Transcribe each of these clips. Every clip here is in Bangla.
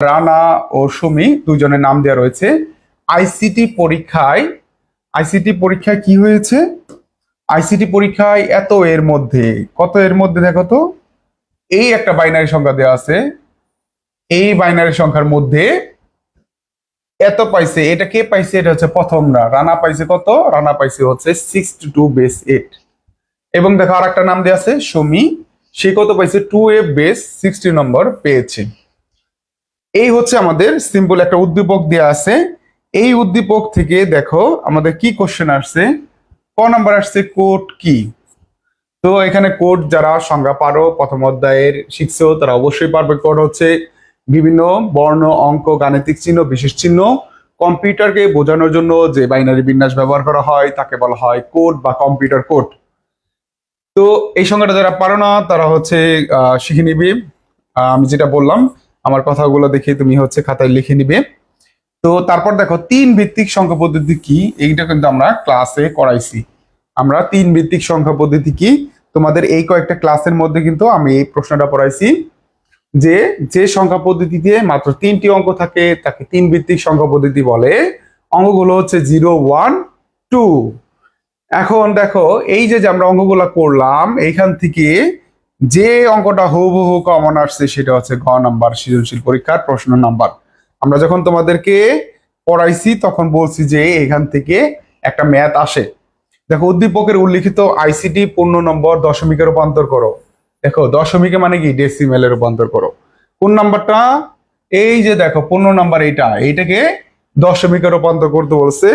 রানা ও সুমি দুজনের নাম দেওয়া রয়েছে। আইসিটি পরীক্ষায় আইসিটি পরীক্ষায় কি হয়েছে? আইসিটি পরীক্ষায় এত এর মধ্যে, কত এর মধ্যে দেখো তো? এই একটা বাইনারি সংখ্যা দেওয়া আছে। এই বাইনারি সংখ্যার মধ্যে এত পাইছে, এটা কে পাইছে? এটা হচ্ছে প্রথমরা। রানা পাইছে কত? রানা পাইছে হচ্ছে সিক্স টু বেস এইট এবং দেখো আর একটা নাম দেওয়া আছে, সুমি। সে কত পাইছে? Two a base sixty number পেয়েছে। এই হচ্ছে আমাদের সিম্পল একটা উদ্দীপক দেওয়া আছে। এই উদ্দীপক থেকে দেখো আমাদের কি কোশ্চেন আসছে? ক নাম্বার আসছে কোড কি? তো এখানে কোড যারা সংজ্ঞা পারো প্রথম অধ্যায়ের শিখছো তারা অবশ্যই পারবে। কোড হচ্ছে বিভিন্ন বর্ণ অঙ্ক গাণিতিক চিহ্ন বিশেষ চিহ্ন। কম্পিউটারকে বোঝানোর জন্য যে বাইনারি বিন্যাস ব্যবহার করা হয় তাকে বলা হয় কোড বা কম্পিউটার কোড তো এই সংজ্ঞাটা যারা পারো না তারা হচ্ছে আহ, শিখে নিবে। আমি যেটা বললাম আমার কথাগুলো দেখে তুমি হচ্ছে খাতায় লিখে নিবে। তো তারপর দেখো, তিন ভিত্তিক সংখ্যা পদ্ধতি কি? এইটা কিন্তু আমরা ক্লাসে করাইছি। আমরা তিন ভিত্তিক সংখ্যা পদ্ধতি কি? তোমাদের এই কয়েকটা ক্লাসের মধ্যে কিন্তু আমি এই প্রশ্নটা পড়াইছি যে যে সংখ্যা পদ্ধতিতে মাত্র তিনটি অঙ্ক থাকে, তাকে তিন ভিত্তিক সংখ্যা পদ্ধতি বলে। অঙ্কগুলো হচ্ছে জিরো, ওয়ান, টু। এখন দেখো, এই যে আমরা অঙ্কগুলো করলাম, এইখান থেকে যে অঙ্কটা হুবহু কমন আসছে সেটা হচ্ছে ঘ নাম্বার সৃজনশীল পরীক্ষার প্রশ্ন নাম্বার। আমরা যখন তোমাদেরকে পড়াইছি, তখন বলছি যে এখান থেকে একটা ম্যাথ আসে। দেখো, উদ্দীপকের উল্লিখিত আইসিটি পূর্ণ নম্বর দশমিকে রূপান্তর করো। দেখো, দশমিকে মানে কি? ডেসিমেলে রূপান্তর করো। কোন নাম্বারটা? এই যে দেখো, পূর্ণ নাম্বার এইটা। এইটাকে দশমিকে রূপান্তর করতে বলছে।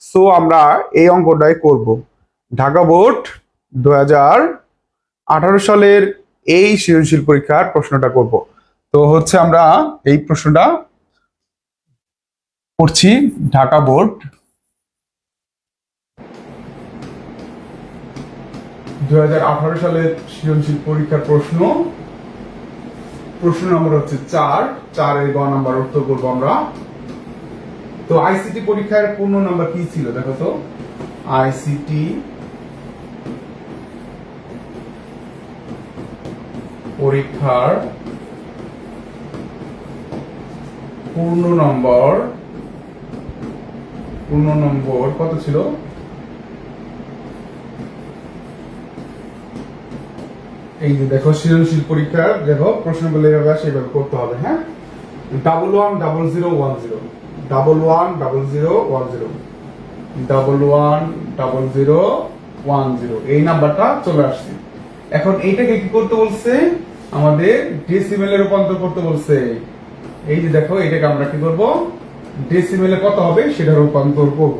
সো আমরা এই অঙ্কটাই করব। ঢাকা বোর্ড দু হাজার আঠারো সালের এই সৃজনশীল পরীক্ষার প্রশ্নটা করব। তো হচ্ছে আমরা এই প্রশ্নটা করছি ঢাকা বোর্ড দু সালের সৃজনশীল পরীক্ষার প্রশ্ন। প্রশ্ন নম্বর হচ্ছে চার। চার চারের গ নাম্বার উত্তর করব আমরা। তো আইসিটি পরীক্ষার পূর্ণ নাম্বার কি ছিল? দেখো তো। আইসিটি পরীক্ষার পূর্ণ নম্বর পূর্ণ নম্বর কত ছিল? এই যে দেখো, সৃজনশীল পরীক্ষার, দেখো প্রশ্নগুলো এভাবে আসে এইভাবে করতে হবে হ্যাঁ? Double one double zero one zero double one double zero one zero double one double zero one zero এই নাম্বারটা চলে আসছে। এখন এইটাকে কি করতে বলছে? আমাদের ডেসিমেলে রূপান্তর করতে বলছে। এই যে দেখো, এটাকে আমরা কি করব? ডেসিমেলে কত হবে? সেটা রূপান্তর করব।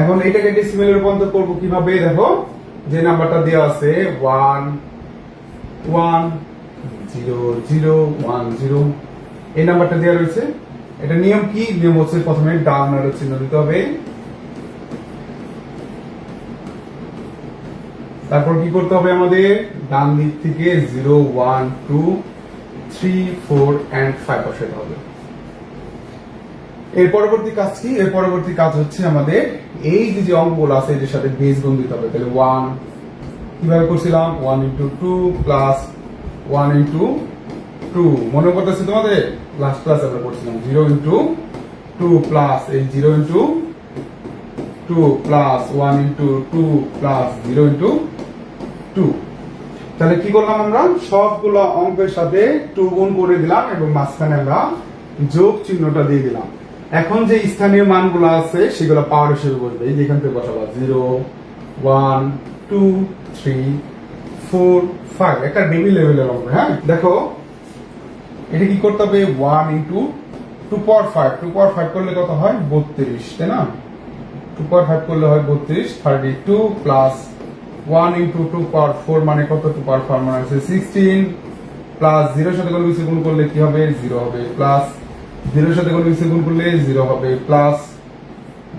এখন এটাকে ডেসিমেলে রূপান্তর করব কীভাবে? দেখো, যে নাম্বারটা দেওয়া আছে one one zero zero one zero এই নাম্বারটা দেওয়া রয়েছে। এটা নিয়ম কি? নিয়ম হচ্ছে প্রথমে ডাউন অ্যারো চিহ্ন দিতে হবে। তারপর কি করতে হবে আমাদের? ডান দিক থেকে zero, one, two, three, four, and five বসাতে হবে। এর পরবর্তী কাজ কি? এর পরবর্তী কাজ হচ্ছে আমাদের এই যে যে অঙ্কগুলো আছে, এদের সাথে বেস গুণ দিতে হবে। তাহলে ওয়ান কীভাবে করছিলাম? One into two plus one into two মনে করতেছে তোমাদের? লাস্ট ক্লাস আমরা করছিলাম জিরো ইন্টু টু প্লাস এই zero into two plus one into two plus zero into two তাহলে কি করলাম আমরা? সবগুলো অঙ্কের সাথে টু গুণ করে দিলাম এবং মাঝখানে আমরা যোগ চিহ্নটা দিয়ে দিলাম। এখন যে স্থানীয় মানগুলো আছে, সেগুলো পাওয়ার হিসেবে বসবে। এই যে এখান থেকে বসাবো zero one two three four five একটা বেবি লেভেলের অঙ্ক হ্যাঁ? দেখো, এটা কি করতে হবে? One into two power five two power five করলে কত হয়? বত্রিশ, তাই না? টু পাওয়ার ফাইভ করলে হয় বত্রিশ thirty two plus one into two power four মানে কত? টু পাওয়ার ফোর মানে হচ্ছে সিক্সটিন প্লাস জিরোর সাথে কোনো কিছু গুণ করলে কি হবে? জিরো হবে। প্লাস জিরোর সাথে কোনো কিছু গুণ করলে জিরো হবে। Plus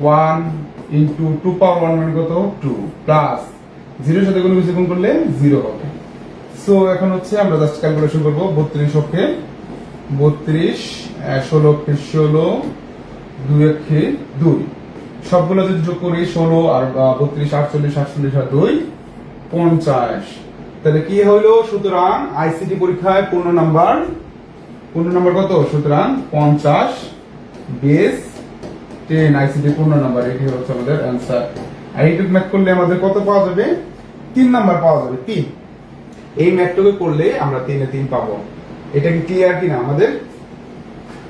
one into two power one মানে কত? টু। প্লাস জিরোর সাথে কোনো কিছু গুণ করলে জিরো হবে। সো এখন হচ্ছে আমরা জাস্ট ক্যালকুলেশন করব। বত্রিশ অক্ষে বত্রিশ, ষোলো অক্ষে ষোলো, দুই অক্ষে দুই। সবগুলো যদি যোগ করি, ষোলো আর বত্রিশ, আটচল্লিশ আটচল্লিশ আর দুই, পঞ্চাশ। তাহলে কি হইল? সুতরাং আইসিটি পরীক্ষায় পূর্ণ নাম্বার পূর্ণ নাম্বার কত? সুতরাং পঞ্চাশ বেস টেন আইসিটি পূর্ণ নাম্বার এটি হচ্ছে আমাদের অ্যান্সার আর এইটুকু ম্যাথ করলে আমাদের কত পাওয়া যাবে? তিন নাম্বার পাওয়া যাবে, তিন। এই ম্যাথটুকু করলে আমরা তিনে তিন পাবো। এটা কি ক্লিয়ার কিনা আমাদের?